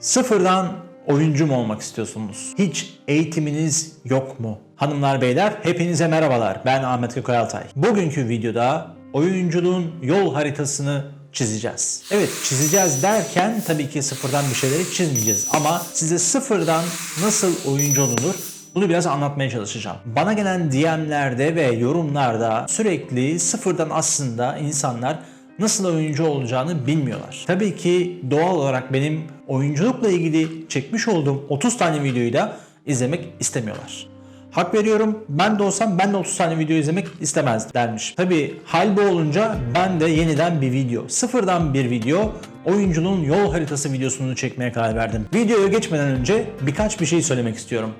Sıfırdan oyuncu mu olmak istiyorsunuz? Hiç eğitiminiz yok mu? Hanımlar beyler hepinize merhabalar. Ben Ahmet Gökay Altay. Bugünkü videoda oyunculuğun yol haritasını çizeceğiz. Evet çizeceğiz derken tabii ki sıfırdan bir şeyleri çizmeyeceğiz ama size sıfırdan nasıl oyuncu olunur bunu biraz anlatmaya çalışacağım. Bana gelen DM'lerde ve yorumlarda sürekli sıfırdan aslında insanlar nasıl oyuncu olacağını bilmiyorlar. Tabii ki doğal olarak benim oyunculukla ilgili çekmiş olduğum 30 tane videoyu da izlemek istemiyorlar. Hak veriyorum. Ben de olsam ben de 30 tane video izlemek istemez dermiş. Tabii hal bu olunca ben de yeniden bir video, sıfırdan bir video oyunculuğun yol haritası videosunu çekmeye karar verdim. Videoya geçmeden önce birkaç bir şey söylemek istiyorum.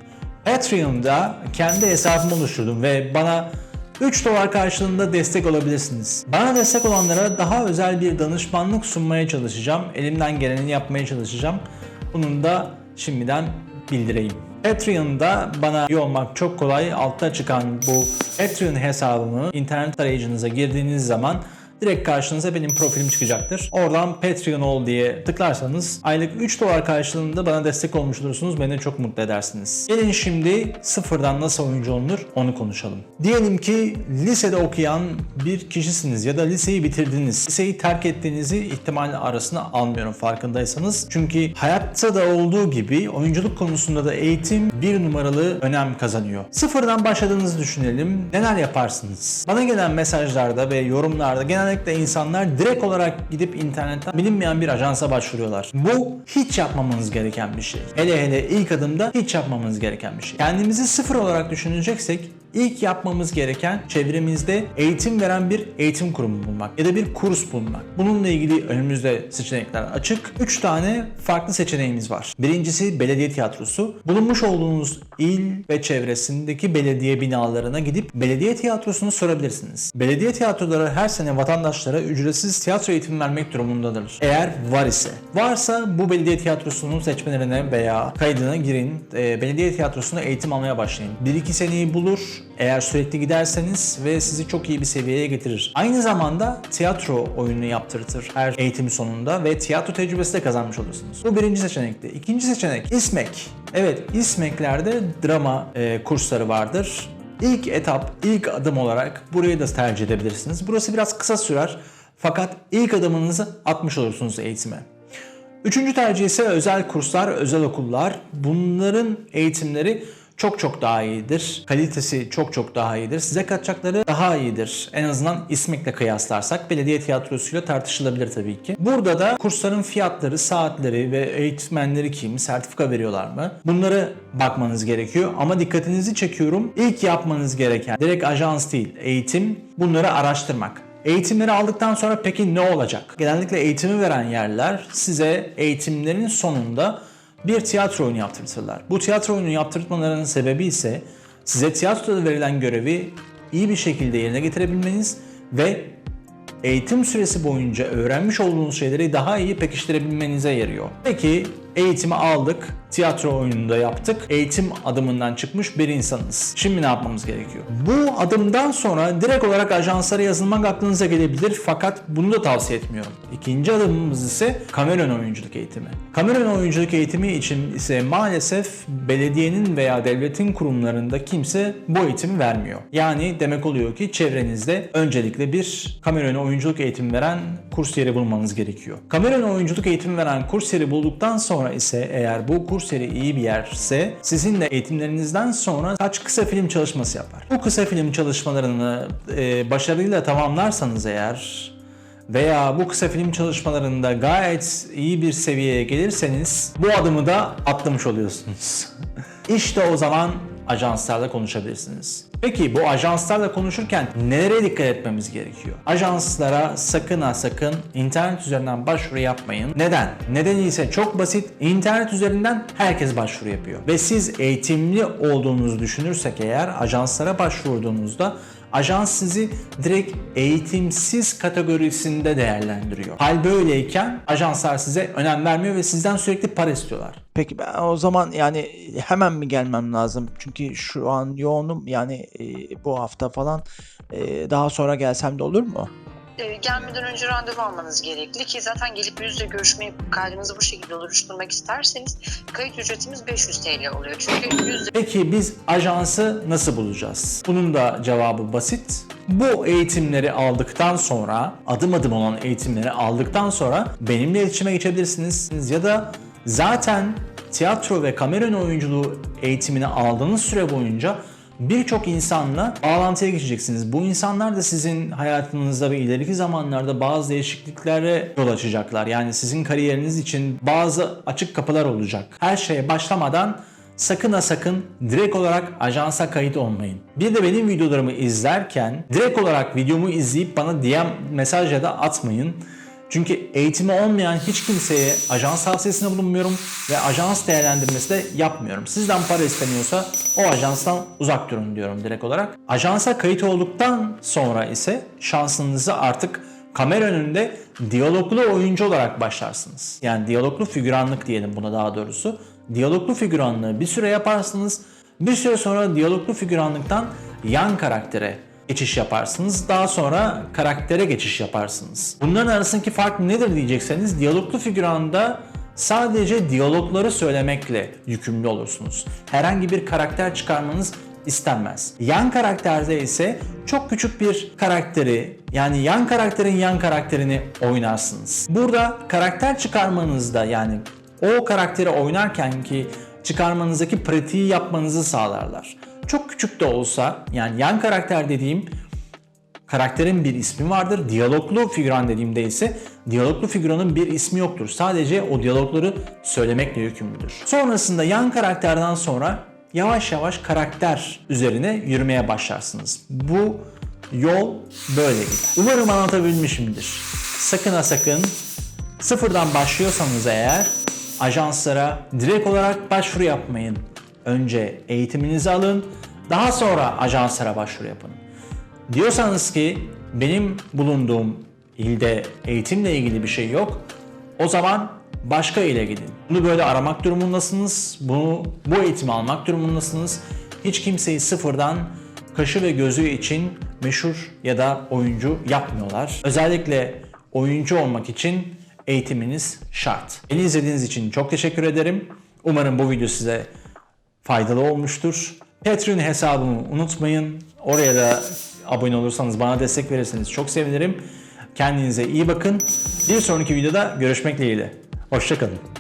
Patreon'da kendi hesabımı oluşturdum ve bana 3 dolar karşılığında destek olabilirsiniz. Bana destek olanlara daha özel bir danışmanlık sunmaya çalışacağım. Elimden geleni yapmaya çalışacağım. Bunun da şimdiden bildireyim. Patreon'da bana üye olmak çok kolay. Altta çıkan bu Patreon hesabımı internet arayüzünüze girdiğiniz zaman direkt karşınıza benim profilim çıkacaktır. Oradan Patreon ol diye tıklarsanız aylık 3 dolar karşılığında bana destek olmuş olursunuz. Beni çok mutlu edersiniz. Gelin şimdi sıfırdan nasıl oyuncu olunur onu konuşalım. Diyelim ki lisede okuyan bir kişisiniz ya da liseyi bitirdiniz. Liseyi terk ettiğinizi ihtimal arasına almıyorum farkındaysanız. Çünkü hayatta da olduğu gibi oyunculuk konusunda da eğitim bir numaralı önem kazanıyor. Sıfırdan başladığınızı düşünelim. Neler yaparsınız? Bana gelen mesajlarda ve yorumlarda genellikle insanlar direkt olarak gidip internetten bilinmeyen bir ajansa başvuruyorlar. Bu hiç yapmamanız gereken bir şey. Hele hele ilk adımda hiç yapmamanız gereken bir şey. Kendimizi sıfır olarak düşüneceksek İlk yapmamız gereken çevremizde eğitim veren bir eğitim kurumu bulmak ya da bir kurs bulmak. Bununla ilgili önümüzde seçenekler açık. 3 tane farklı seçeneğimiz var. Birincisi belediye tiyatrosu. Bulunmuş olduğunuz il ve çevresindeki belediye binalarına gidip belediye tiyatrosunu sorabilirsiniz. Belediye tiyatroları her sene vatandaşlara ücretsiz tiyatro eğitimi vermek durumundadır. Eğer var ise. Varsa bu belediye tiyatrosunun seçmelerine veya kaydına girin. E, belediye tiyatrosuna eğitim almaya başlayın. 1-2 seneyi bulur. Eğer sürekli giderseniz ve sizi çok iyi bir seviyeye getirir. Aynı zamanda tiyatro oyunu yaptırtır her eğitimi sonunda ve tiyatro tecrübesi de kazanmış olursunuz. Bu birinci seçenekti. İkinci seçenek İSMEK. Evet İSMEK'lerde drama e, kursları vardır. İlk etap, ilk adım olarak burayı da tercih edebilirsiniz. Burası biraz kısa sürer fakat ilk adımınızı atmış olursunuz eğitime. Üçüncü tercih ise özel kurslar, özel okullar. Bunların eğitimleri çok çok daha iyidir. Kalitesi çok çok daha iyidir. Size katacakları daha iyidir. En azından İSMEK'le kıyaslarsak belediye tiyatrosuyla tartışılabilir tabii ki. Burada da kursların fiyatları, saatleri ve eğitmenleri kim, sertifika veriyorlar mı? Bunları bakmanız gerekiyor. Ama dikkatinizi çekiyorum. İlk yapmanız gereken direkt ajans değil, eğitim bunları araştırmak. Eğitimleri aldıktan sonra peki ne olacak? Genellikle eğitimi veren yerler size eğitimlerin sonunda bir tiyatro oyunu yaptırtırlar. Bu tiyatro oyunu yaptırtmalarının sebebi ise size tiyatroda verilen görevi iyi bir şekilde yerine getirebilmeniz ve eğitim süresi boyunca öğrenmiş olduğunuz şeyleri daha iyi pekiştirebilmenize yarıyor. Peki eğitimi aldık, tiyatro oyununda yaptık, eğitim adımından çıkmış bir insanız. Şimdi ne yapmamız gerekiyor? Bu adımdan sonra direkt olarak ajanslara yazılmak aklınıza gelebilir fakat bunu da tavsiye etmiyorum. İkinci adımımız ise kamera ön oyunculuk eğitimi. Kamera ön oyunculuk eğitimi için ise maalesef belediyenin veya devletin kurumlarında kimse bu eğitimi vermiyor. Yani demek oluyor ki çevrenizde öncelikle bir kamera ön oyunculuk eğitimi veren kurs yeri bulmanız gerekiyor. Kamera ön oyunculuk eğitimi veren kurs yeri bulduktan sonra ise eğer bu kurs yeri iyi bir yerse sizinle eğitimlerinizden sonra kaç kısa film çalışması yapar. Bu kısa film çalışmalarını e, başarıyla tamamlarsanız eğer veya bu kısa film çalışmalarında gayet iyi bir seviyeye gelirseniz bu adımı da atlamış oluyorsunuz. işte o zaman ajanslarla konuşabilirsiniz. Peki bu ajanslarla konuşurken nelere dikkat etmemiz gerekiyor? Ajanslara sakın ha sakın internet üzerinden başvuru yapmayın. Neden? Nedeni ise çok basit. İnternet üzerinden herkes başvuru yapıyor. Ve siz eğitimli olduğunuzu düşünürsek eğer ajanslara başvurduğunuzda ajans sizi direkt eğitimsiz kategorisinde değerlendiriyor. Hal böyleyken ajanslar size önem vermiyor ve sizden sürekli para istiyorlar. Peki ben o zaman yani hemen mi gelmem lazım? Çünkü şu an yoğunum yani e, bu hafta falan E, daha sonra gelsem de olur mu? e, gelmeden önce randevu almanız gerekli ki zaten gelip yüzle görüşmeyi kaydınızı bu şekilde oluşturmak isterseniz kayıt ücretimiz 500 TL oluyor. Çünkü yüzle Peki biz ajansı nasıl bulacağız? Bunun da cevabı basit. Bu eğitimleri aldıktan sonra, adım adım olan eğitimleri aldıktan sonra benimle iletişime geçebilirsiniz ya da zaten tiyatro ve kamera önü oyunculuğu eğitimini aldığınız süre boyunca birçok insanla bağlantıya geçeceksiniz. Bu insanlar da sizin hayatınızda ve ileriki zamanlarda bazı değişikliklere yol açacaklar. Yani sizin kariyeriniz için bazı açık kapılar olacak. Her şeye başlamadan sakın ha sakın direkt olarak ajansa kayıt olmayın. Bir de benim videolarımı izlerken direkt olarak videomu izleyip bana DM mesaj ya da atmayın. Çünkü eğitimi olmayan hiç kimseye ajans tavsiyesinde bulunmuyorum ve ajans değerlendirmesi de yapmıyorum. Sizden para isteniyorsa o ajanstan uzak durun diyorum direkt olarak. Ajansa kayıt olduktan sonra ise şansınızı artık kamera önünde diyaloglu oyuncu olarak başlarsınız. Yani diyaloglu figüranlık diyelim buna daha doğrusu. Diyaloglu figüranlığı bir süre yaparsınız. Bir süre sonra diyaloglu figüranlıktan yan karaktere geçiş yaparsınız. Daha sonra karaktere geçiş yaparsınız. Bunların arasındaki fark nedir diyecekseniz diyaloglu figüranda sadece diyalogları söylemekle yükümlü olursunuz. Herhangi bir karakter çıkarmanız istenmez. Yan karakterde ise çok küçük bir karakteri yani yan karakterin yan karakterini oynarsınız. Burada karakter çıkarmanızda yani o karakteri oynarken ki çıkarmanızdaki pratiği yapmanızı sağlarlar. Çok küçük de olsa yani yan karakter dediğim karakterin bir ismi vardır. Diyaloglu figüran dediğimde ise diyaloglu figüranın bir ismi yoktur. Sadece o diyalogları söylemekle yükümlüdür. Sonrasında yan karakterden sonra yavaş yavaş karakter üzerine yürümeye başlarsınız. Bu yol böyle gider. Umarım anlatabilmişimdir. Sakın ha sakın sıfırdan başlıyorsanız eğer ajanslara direkt olarak başvuru yapmayın. Önce eğitiminizi alın, daha sonra ajanslara başvuru yapın. Diyorsanız ki benim bulunduğum ilde eğitimle ilgili bir şey yok. O zaman başka ile gidin. Bunu böyle aramak durumundasınız. Bunu bu eğitimi almak durumundasınız. Hiç kimseyi sıfırdan kaşı ve gözü için meşhur ya da oyuncu yapmıyorlar. Özellikle oyuncu olmak için eğitiminiz şart. Beni izlediğiniz için çok teşekkür ederim. Umarım bu video size faydalı olmuştur. Patreon hesabımı unutmayın. Oraya da abone olursanız bana destek verirseniz çok sevinirim. Kendinize iyi bakın. Bir sonraki videoda görüşmek dileğiyle. Hoşçakalın.